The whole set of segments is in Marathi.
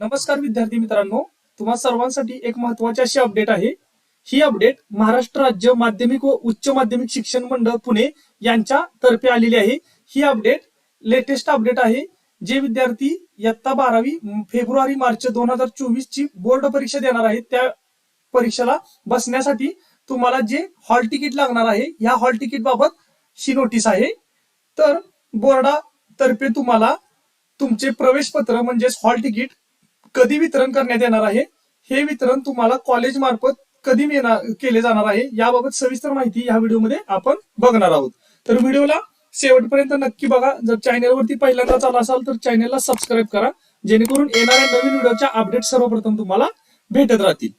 नमस्कार विद्यार्थी मित्रांनो तुम्हा सर्वांसाठी एक महत्वाची अशी अपडेट आहे. ही अपडेट महाराष्ट्र राज्य माध्यमिक व उच्च माध्यमिक शिक्षण मंडळ पुणे यांच्या तर्फे आलेली आहे. ही अपडेट लेटेस्ट अपडेट आहे जे विद्यार्थी इयत्ता बारावी फेब्रुवारी मार्च दोन हजार चोवीस ची बोर्ड परीक्षा देणार आहेत. त्या परीक्षेला बसण्यासाठी तुम्हाला जे हॉल तिकीट लागणार आहे या हॉल तिकीट बाबत ही नोटीस आहे. तर बोर्डातर्फे तुम्हाला तुमचे प्रवेश पत्र म्हणजेच हॉल तिकीट कधी वितरण करण्यात येणार आहे? हे वितरण तुम्हाला कॉलेज मार्फत कधी केले जाणार आहे? याबाबत सविस्तर माहिती या व्हिडिओमध्ये आपण बघणार आहोत. तर व्हिडिओला शेवटपर्यंत नक्की बघा. जर चॅनेलवरती पहिल्यांदाच आला असाल तर चॅनेलला सबस्क्राईब करा. जेणेकरून येणाऱ्या नवीन व्हिडिओच्या अपडेट सर्वप्रथम तुम्हाला भेटत राहतील.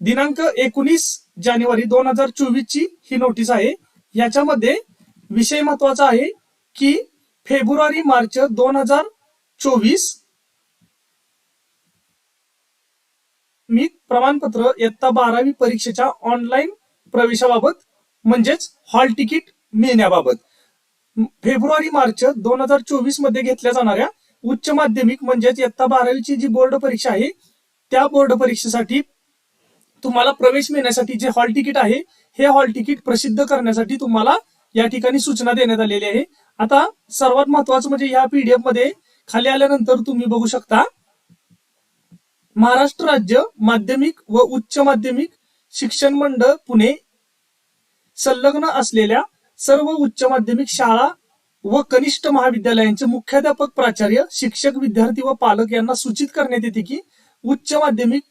दिनांक एकोणीस जानेवारी दोन हजार चोवीस ची ही नोटीस आहे. याच्यामध्ये विषय महत्त्वाचा आहे की फेब्रुवारी मार्च दोन हजार चोवीस मी प्रमाणपत्र इयत्ता बारावी परीक्षेच्या ऑनलाईन प्रवेशाबाबत म्हणजेच हॉल तिकीट मिळण्याबाबत. फेब्रुवारी मार्च दोन हजार चोवीसमध्ये घेतल्या जाणाऱ्या उच्च माध्यमिक म्हणजेच इयत्ता बारावीची जी बोर्ड परीक्षा आहे त्या बोर्ड परीक्षेसाठी तुम्हाला प्रवेश मिळण्यासाठी जे हॉल तिकीट आहे हे हॉल तिकीट प्रसिद्ध करण्यासाठी तुम्हाला या ठिकाणी सूचना देण्यात आलेली आहे. आता सर्वात महत्वाचं म्हणजे या पीडीएफमध्ये खाली आल्यानंतर तुम्ही बघू शकता महाराष्ट्र राज्य माध्यमिक व उच्च माध्यमिक शिक्षण मंडळ पुणे संलग्न असलेल्या सर्व उच्च माध्यमिक शाळा व कनिष्ठ महाविद्यालयांचे मुख्याध्यापक प्राचार्य शिक्षक विद्यार्थी व पालक यांना सूचित करण्यात येते की उच्च माध्यमिक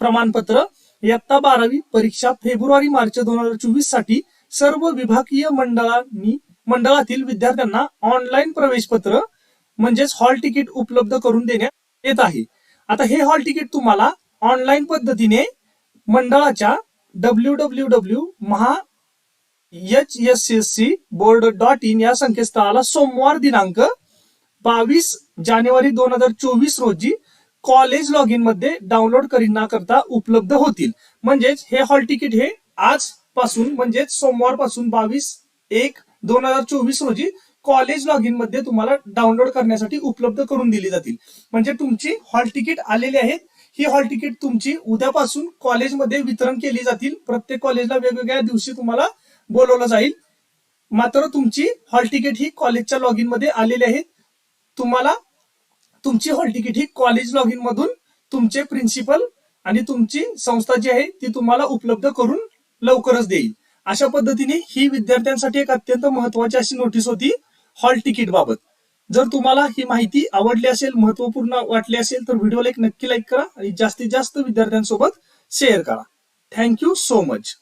प्रमाणपत्र इयत्ता बारावी परीक्षा फेब्रुवारी मार्च दोन हजार चोवीससाठी सर्व विभागीय मंडळांनी मंडळातील विद्यार्थ्यांना ऑनलाईन प्रवेश पत्र म्हणजेच हॉल तिकीट उपलब्ध करून देण्यात येत आहे. आता हे हॉल तिकीट तुम्हाला ऑनलाईन पद्धतीने मंडळाच्या W W W Maha H S S C board dot in या संकेतस्थळाला सोमवार दिनांक बावीस जानेवारी दोन हजार चोवीस रोजी कॉलेज लॉग इनमध्ये डाउनलोड करता उपलब्ध होतील. म्हणजेच हे हॉल तिकीट हे आज पासून म्हणजेच सोमवारपासून बावीस एक दोन हजार चोवीस रोजी कॉलेज लॉग इनमध्ये तुम्हाला डाउनलोड करण्यासाठी उपलब्ध करून दिली जातील. म्हणजे तुमची हॉल तिकीट आलेली आहेत. ही हॉल तिकीट तुमची उद्यापासून कॉलेजमध्ये वितरण केली जातील. प्रत्येक कॉलेजला वेगवेगळ्या दिवशी तुम्हाला बोलवलं जाईल. मात्र तुमची हॉल तिकीट ही कॉलेजच्या लॉग इनमध्ये आलेली आहे. तुम्हाला तुमची हॉल तिकीट ही कॉलेज लॉग इन मधून तुमचे प्रिन्सिपल आणि तुमची संस्था जी आहे ती तुम्हाला उपलब्ध करून लवकरच देईल. अशा पद्धतीने ही विद्यार्थ्यांसाठी एक अत्यंत महत्वाची अशी नोटीस होती. हॉल तिकीट बाबत. जर तुम्हाला ही माहिती आवडली असेल महत्त्वपूर्ण वाटली असेल तर व्हिडिओला एक नक्की लाईक करा आणि जास्तीत जास्त विद्यार्थ्यांसोबत शेअर करा. Thank you so much